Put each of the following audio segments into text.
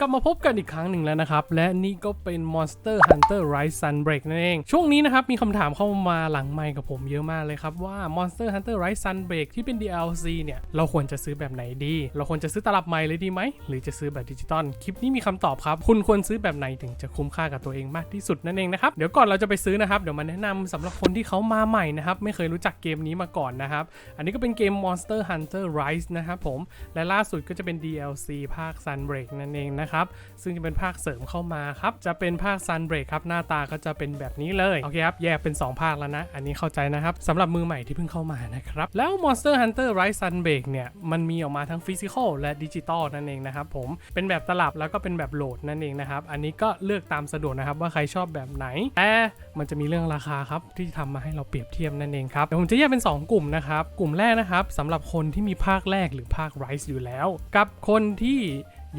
กลับมาพบกันอีกครั้งหนึ่งแล้วนะครับ และนี่ก็เป็น Monster Hunter Rise Sunbreak นั่นเอง ช่วงนี้นะครับ มีคำถามเข้ามาหลังไมค์กับผมเยอะมากเลยครับ ว่า Monster Hunter Rise Sunbreak ที่เป็น DLC เนี่ย เราควรจะซื้อแบบไหนดี เราควรจะซื้อตลับใหม่เลยดีไหม หรือจะซื้อแบบดิจิตอลคลิปนี้มีคำตอบครับ คุณควรซื้อแบบไหนถึงจะคุ้มค่ากับตัวเองมากที่สุดนั่นเองนะครับเดี๋ยวก่อนเราจะไปซื้อนะครับเดี๋ยวมาแนะนำสำหรับคนที่เขามาใหม่นะครับไม่เคยรู้จักเกมนี้มาก่อนนะครับอันนี้ก็เป็นเกม Monster Hunter Rise นะครับผมและล่าสุดก็จะเป็น DLC ภาค Sunbreak นั่นเองนะครับ ซึ่งจะเป็นภาคเสริมเข้ามาครับ จะเป็นภาค Sunbreak ครับ หน้าตาก็จะเป็นแบบนี้เลย โอเคครับ แยกเป็น 2 ภาคแล้วนะ อันนี้เข้าใจนะครับสำหรับมือใหม่ที่เพิ่งเข้ามานะครับ แล้ว Monster Hunter Rise Sunbreak เนี่ย มันมีออกมาทั้งฟิสิกอลและดิจิตอลนั่นเองนะครับผม เป็นแบบตลับแล้วก็เป็นแบบโหลดนั่นเองนะครับ อันนี้ก็เลือกตามสะดวกนะครับว่าใครชอบแบบไหน แต่มันจะมีเรื่องราคาครับที่ทำมาให้เราเปรียบเทียบนั่นเองครับเดี๋ยวผมจะแยกเป็น 2 กลุ่มนะครับ กลุ่มแรกนะครับสำหรับคนที่มีภาคแรกหรือภาค Rise อยู่แล้ว กับคนที่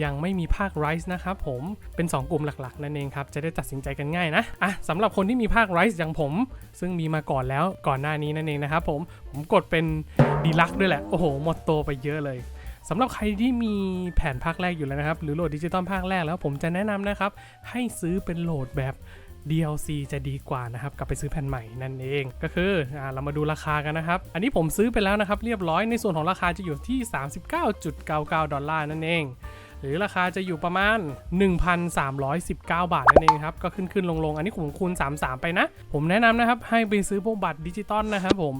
ยังไม่มีภาค Rise นะครับผมเป็น 2 กลุ่มหลักๆ นั่นเองครับ จะได้ตัดสินใจกันง่ายนะอะสำหรับคนที่มีภาค Rise อย่างผม ซึ่งมีมาก่อนแล้วก่อนหน้านี้นั่นเองนะครับผมผมกดเป็นดีลักด้วยแหละ โอ้โห หมดตัวไปเยอะเลยสำหรับใครที่มีแผนภาคแรกอยู่แล้วนะครับ หรือโหลดดิจิตอลภาคแรกแล้วผมจะแนะนำนะครับ ให้ซื้อเป็นโหลดแบบ DLC จะดีกว่านะครับกลับไปซื้อแผ่นใหม่นั่นเองก็คืออ่าเรามาดูราคากันนะครับ อันนี้ผมซื้อไปแล้วนะครับ เรียบร้อยในส่วนของราคาจะอยู่ที่ 39.99 ดอลลาร์นั่นเองหรือราคาจะอยู่ประมาณ 1,319 บาทนั่นเองครับ ก็ขึ้นขึ้นลงลงอันนี้ผมคูณ 33 ไปนะ ผมแนะนำนะครับ ให้ไปซื้อพวกบัตรดิจิตอลนะครับผม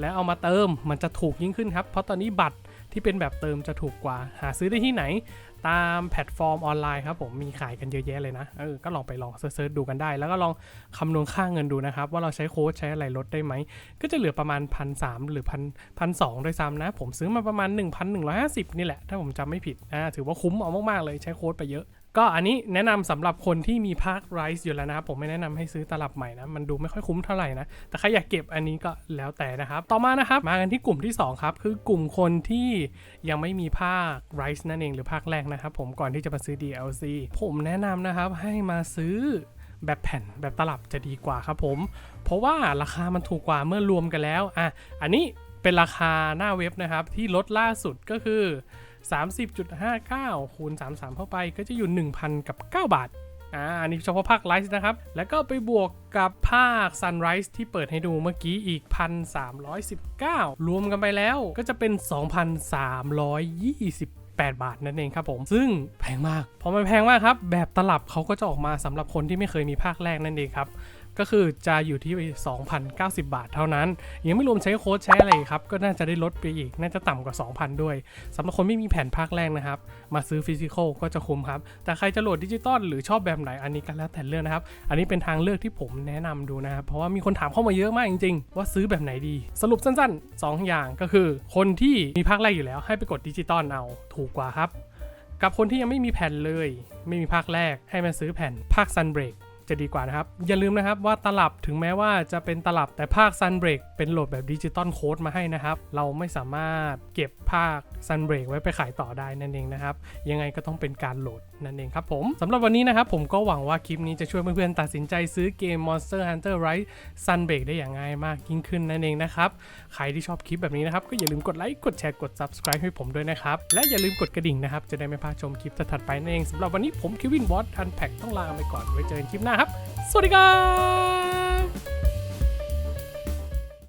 แล้วเอามาเติมมันจะถูกยิ่งขึ้นครับ เพราะตอนนี้บัตร ที่เป็นแบบเติมจะถูกกว่า หาซื้อได้ที่ไหน ตามแพลตฟอร์มออนไลน์ครับผมมีขายกันเยอะแยะเลยนะเออก็ลองไปลองเซิร์ชดูกันได้ แล้วก็ลองคำนวณค่าเงินดูนะครับ ว่าเราใช้โค้ดใช้อะไรลดได้ไหม ก็จะเหลือประมาณพันสหรือพันพันสองโดยซ้ำนะ ผมซื้อมาประมาณ 1,150 นี่แหละ ถ้าผมจำไม่ผิดนะถือว่าคุ้มเอามากๆเลยใช้โค้ดไปเยอะ ก็อันนี้แนะนำสำหรับคนที่มีภาค Rise อยู่แล้วนะครับผมไม่แนะนำให้ซื้อตลับใหม่นะมันดูไม่ค่อยคุ้มเท่าไหร่นะแต่ใครอยากเก็บอันนี้ก็แล้วแต่นะครับ ต่อมานะครับมากันที่กลุ่มที่ 2 ครับ คือกลุ่มคนที่ยังไม่มีภาค Rise นั่นเองหรือภาคแรกนะครับผมก่อนที่จะมาซื้อ DLC ผมแนะนำนะครับให้มาซื้อแบบแผ่นแบบตลับจะดีกว่าครับผม เพราะว่าราคามันถูกกว่าเมื่อรวมกันแล้วอะอันนี้เป็นราคาหน้าเว็บนะครับที่ลดล่าสุดก็คือ 30.59 คูณ 33 เข้าไปก็จะอยู่ 1,000 กับ 9 บาท อ่าอันนี้เฉพาะภาคไลฟ์นะครับ แล้วก็ไปบวกกับภาค Sunrise ที่เปิดให้ดูเมื่อกี้อีก 1,319 รวมกันไปแล้วก็จะเป็น 2,328บาทนั่นเองครับผม ซึ่งแพงมาก พอมันแพงมากครับ แบบตลับเขาก็จะออกมาสำหรับคนที่ไม่เคยมีภาคแรกนั่นเองครับ ก็คือจะอยู่ที่ 2,090 บาทเท่านั้น ยังไม่รวมใช้โค้ดใช้อะไรครับ ก็น่าจะได้ลดไปอีก น่าจะต่ำกว่า 2,000 ด้วยสำหรับคนไม่มีแผ่นภาคแรกนะครับ มาซื้อฟิสิกอลก็จะคุ้มครับ แต่ใครจะโหลดดิจิตอลหรือชอบแบบไหนอันนี้ก็แล้วแต่เรื่องนะครับ อันนี้เป็นทางเลือกที่ผมแนะนำดูนะครับ เพราะว่ามีคนถามเข้ามาเยอะมากจริงๆ ว่าซื้อแบบไหนดี สรุปสั้นๆ 2 อย่างก็คือ คนที่มีภาคแรกอยู่แล้ว ให้ไปกดดิจิตอลเอาถูกกว่าครับ กับคนที่ยังไม่มีแผ่นเลย ไม่มีภาคแรกให้มาซื้อแผ่นภาค Sunbreak จะดีกว่านะครับ อย่าลืมนะครับว่าตลับถึงแม้ว่าจะเป็นตลับแต่ภาค Sunbreak เป็นโหลดแบบดิจิตอลโค้ดมาให้นะครับ เราไม่สามารถเก็บภาค Sunbreak ไว้ไปขายต่อได้นั่นเองนะครับ ยังไงก็ต้องเป็นการโหลดนั่นเองครับผมสำหรับวันนี้นะครับผมก็หวังว่าคลิปนี้จะช่วยเพื่อนๆตัดสินใจซื้อเกม Monster Hunter Rise Sunbreak ได้อย่างง่ายมากยิ่งขึ้นนั่นเองนะครับ ใครที่ชอบคลิปแบบนี้นะครับ ก็อย่าลืมกดไลค์กดแชร์กด subscribe ให้ผมด้วยนะครับ และอย่าลืมกดกระดิ่งนะครับ จะได้ไม่พลาดชมคลิปถัดไปนั่นเองสำหรับวันนี้ผมคิวินวอตอันแพ็ต้องลาไปก่อนไว้เจอกันคลิปหน้าครับ สวัสดีครับ